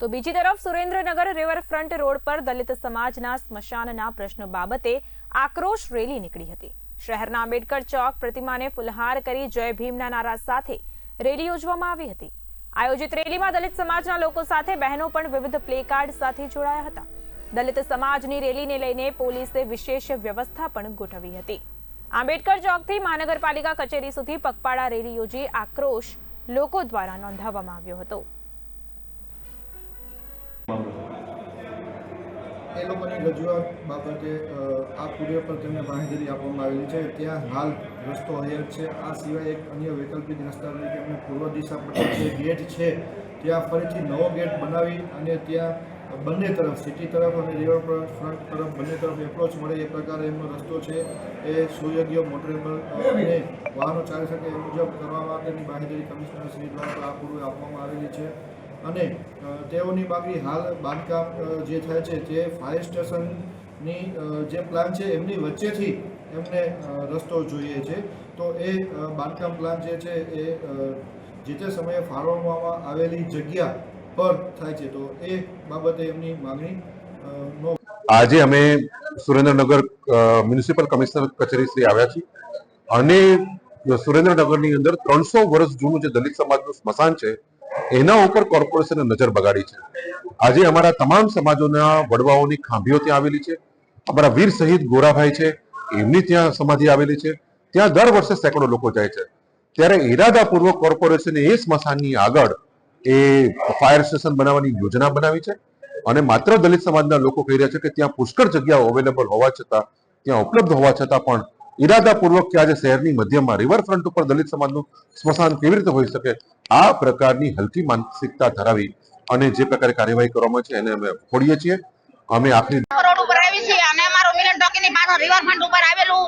તો બીજી તરફ સુરેન્દ્રનગર રિવરફ્રન્ટ રોડ પર દલિત સમાજના સ્મશાનના પ્રશ્નો બાબતે આક્રોશ રેલી નીકળી હતી. શહેરના આંબેડકર ચોક પ્રતિમાને ફુલહાર કરી જય ભીમના નારા સાથે રેલી યોજવામાં આવી હતી. આયોજિત રેલીમાં દલિત સમાજના લોકો સાથે બહેનો પણ વિવિધ પ્લેકાર્ડ સાથે જોડાયા હતા. દલિત સમાજની રેલીને લઈને પોલીસે વિશેષ વ્યવસ્થા પણ ગોઠવી હતી. આંબેડકર ચોકથી મહાનગરપાલિકા કચેરી સુધી પગપાળા રેલી યોજી આક્રોશ લોકો દ્વારા નોંધાવવામાં આવ્યો હતો. એ લોકોની રજૂઆત બાબતે આ પૂર્વ પર તેમને માહિતી આપવામાં આવેલી છે. ત્યાં હાલ રસ્તો હયાત છે. આ સિવાય એક અન્ય વૈકલ્પિક રસ્તા તરીકે એમને પૂર્વ દિશા પર જે ગેટ છે, ત્યાં ફરીથી નવો ગેટ બનાવી અને ત્યાં બંને તરફ, સિટી તરફ અને રિવર ફ્રન્ટ તરફ બંને તરફ એપ્રોચ મળે એ પ્રકારે એમનો રસ્તો છે. એ સુયોગ્ય મોટરેબલ અને વાહનો ચાલી શકે એ મુજબ કરવા માટેની બાંહેધરી કમિશનર શ્રી દ્વારા આ પૂર્વે આપવામાં આવેલી છે. અને તેઓની બાકી હાલ બાંધકામ જે થાય છે તે ફાયર સ્ટેશનની જે પ્લાન છે એમની વચ્ચેથી એમને રસ્તો જોઈએ છે. તો એ બાંધકામ પ્લાન જે છે એ જે તે સમયે ફાળવવામાં આવેલી જગ્યા પર થાય છે. તો એ બાબતે એમની માગણી આજે અમે સુરેન્દ્રનગર મ્યુનિસિપલ કમિશનર કચેરી શ્રી આવ્યા છીએ અને સુરેન્દ્રનગરની અંદર ત્રણસો વર્ષ જૂનું જે દલિત સમાજનું સ્મશાન છે એના ઉપર કોર્પોરેશને નજર બગાડી છે. આજે અમારા તમામ સમાજોના વડવાઓની ખાંભીઓ ત્યાં આવેલી છે. અમારા વીર શહીદ ગોરાભાઈ છે, એમની ત્યાં સમાધિ આવેલી છે. ત્યાં દર વર્ષે સેંકડો લોકો જાય છે. ત્યારે ઇરાદાપૂર્વક કોર્પોરેશને એ સ્મશાનની આગળ એ ફાયર સ્ટેશન બનાવવાની યોજના બનાવી છે અને માત્ર દલિત સમાજના લોકો કહી રહ્યા છે કે ત્યાં પુષ્કળ જગ્યાઓ અવેલેબલ હોવા છતાં, ત્યાં ઉપલબ્ધ હોવા છતાં પણ ઇરાદાપૂર્વક કે આજે શહેરની મધ્યમાં રિવરફ્રન્ટ ઉપર દલિત સમાજનું સ્મશાન કેવી રીતે હોઈ શકે, આ પ્રકારની હલકી માનસિકતા ધરાવી અને જે પ્રકારે કાર્યવાહી કરવામાં છે એને અમે ફોડીએ છીએ. અમે આખરી આવી છે અને અમારું મિલન ટોકીની પાછળ રિવરફ્રન્ટ ઉપર આવેલું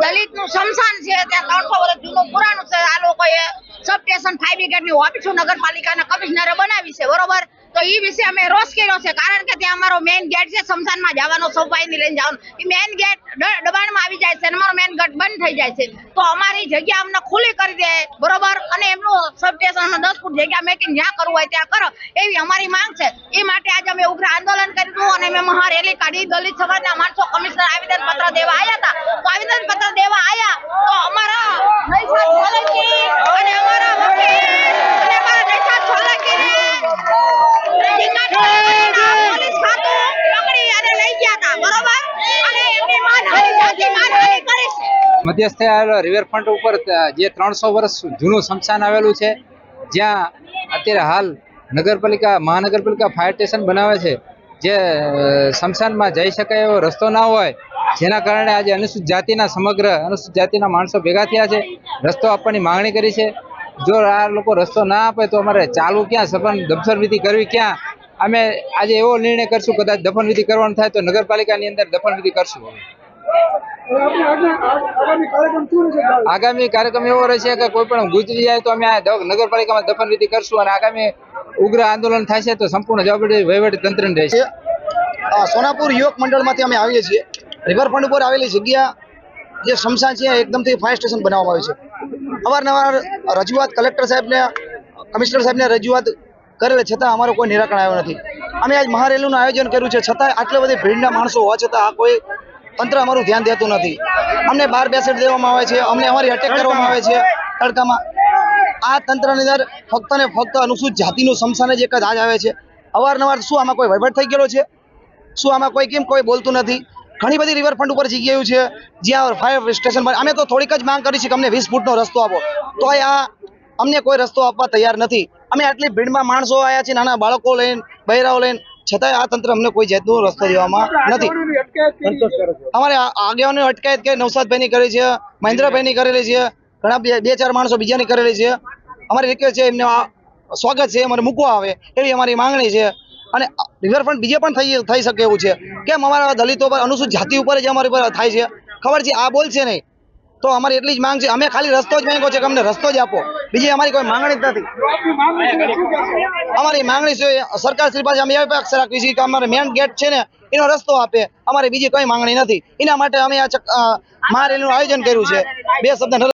દલિતનું શમશાન છે. ત્યાં ત્રણસો વર્ષ પુરાણું છે. આ લોકોએ સબ સ્ટેશન ફાઈવ બ્રિગેડની ઓફિસો નગરપાલિકાના કમિશનરે બનાવી છે. બરોબર? તો એ વિશે અમે રોષ કર્યો છે. કારણ કે ત્યાં અમારો મેઇન ગેટ છે, શમશાનમાં જવાનો સફાઈની લઈને જવાનો. એ મેઇન ગેટ દબાણમાં આવી જાય છે અને અમારો મેઇન ગેટ બંધ થઈ જાય છે. તો અમારી જગ્યા અમને ખુલ્લી કરી દે, બરોબર? અને એમનું સબ સ્ટેશનમાં દસ ફૂટ જગ્યા મેકિંગ જ્યાં કરવું હોય ત્યાં કરો. એવી અમારી માંગ છે. એ માટે આજે અમે ઉગ્ર આંદોલન કર્યું અને અમે મહારેલી કાઢી. દલિત સમાજના માણસો કમિશનર આવેદન પત્ર દેવા આવ્યા હતા. તો આવેદન પત્ર દેવા આવ્યા તો અમારા નૈસાદ સોલંકી અને અમારા વકીલ અને અમારા નૈસાદ સોલંકીને ટીકાના પોલીસ ખાતું પકડી અને લઈ ગયા હતા બરોબર અને એમની માનહાનિ જાતિ માનહાનિ કરી છે મધ્યસ્થે રિવરફ્રન્ટ ઉપર જે ત્રણસો વર્ષ જૂનું સ્મશાન આવેલું છે, જ્યાં અત્યારે હાલ નગરપાલિકા, મહાનગરપાલિકા ફાયર સ્ટેશન બનાવે છે, જે સ્મશાનમાં જઈ શકાય એવો રસ્તો ના હોય, જેના કારણે આજે અનુસૂચિત જાતિના સમગ્ર, અનુસૂચિત જાતિના માણસો ભેગા થયા છે, રસ્તો આપવાની માંગણી કરી છે. જો આ લોકો રસ્તો ના આપે તો અમારે ચાલવું ક્યાં સફન દફન વિધિ કરવી ક્યાં? અમે આજે એવો નિર્ણય કરશું, કદાચ દફન વિધિ કરવાનું થાય તો નગરપાલિકાની અંદર દફન વિધિ કરશું. આગામી કાર્યક્રમ એવો રહેશે કે કોઈ પણ ગુજરી જાય તો અમે આ નગરપાલિકામાં દફન વિધિ કરશું અને આગામી ઉગ્ર આંદોલન થશે તો સંપૂર્ણ જવાબદારી વહીવટી તંત્ર રહેશે સોનાપુર યુવક મંડળમાંથી અમે આવીએ છીએ. રિવરફ્રન્ટ ઉપર આવેલી જગ્યા જે શમશાન છે એકદમથી ફાયર સ્ટેશન બનાવવામાં આવ્યું છે. અવારનવાર રજૂઆત કલેક્ટર સાહેબને કમિશનર સાહેબને રજૂઆત કરેલ છતાં અમારો કોઈ નિરાકરણ આવ્યો નથી. અમે આજ મહારેલીનું આયોજન કર્યું છે છતાં આટલી બધી ભીડના માણસો હોવા છતાં આ કોઈ તંત્ર અમારું ધ્યાન દેતું નથી. અમને બહાર બેસેટ દેવામાં આવે છે અમને અમારી અટેક કરવામાં આવે છે તડકામાં. આ તંત્રની અંદર ફક્ત ને ફક્ત અનુસૂચિત જાતિનું સમસાન જ એક જ આજ આવે છે. અવારનવાર શું આમાં કોઈ વહીવટ થઈ ગયેલો છે? શું આમાં કોઈ કેમ કોઈ બોલતું નથી? ઘણી બધી રિવરફ્રન્ટ ઉપર જગ્યાઓ છે જ્યાં ફાયર સ્ટેશન પર અમે તો થોડીક જ માંગ કરી છે કે અમને વીસ ફૂટનો રસ્તો આપો. તો આ અમને કોઈ રસ્તો આપવા તૈયાર નથી. અમે આટલી ભીડમાં માણસો આવ્યા છે નાના બાળકો લઈને બહેરાઓ લઈને છતાંય આ તંત્ર અમને કોઈ જાતનો રસ્તો દેવામાં નથી. અમારે આગેવાનો અટકાયત કે નવસાદભાઈની કરેલી છે મહેન્દ્રભાઈની કરેલી છે ઘણા બે બે ચાર માણસો બીજાની કરેલી છે. અમારી રિક્વેસ્ટ છે એમને આ સ્વાગત છે અમારે મૂકવા આવે એવી અમારી માંગણી છે. અને રિવરફ્રન્ટ બીજે પણ થઈ થઈ શકે એવું છે. કેમ અમારા દલિતો પર અનુસૂચિત જાતિ ઉપર જ અમારી પર થાય છે. ખબર છે આ બોલ છે નહીં. તો અમારી એટલી જ માંગ છે. અમે ખાલી રસ્તો જ માંગ્યો છે અમને રસ્તો જ આપો. બીજી અમારી કોઈ માંગણી જ નથી. અમારી માંગણી છે, સરકાર શ્રી પાસે અમે એવી અપેક્ષા રાખવી છીએ કે અમારે મેન ગેટ છે ને, એનો રસ્તો આપે. અમારી બીજી કોઈ માંગણી નથી. એના માટે અમે આ મહારેલીનું આયોજન કર્યું છે. બે શબ્દ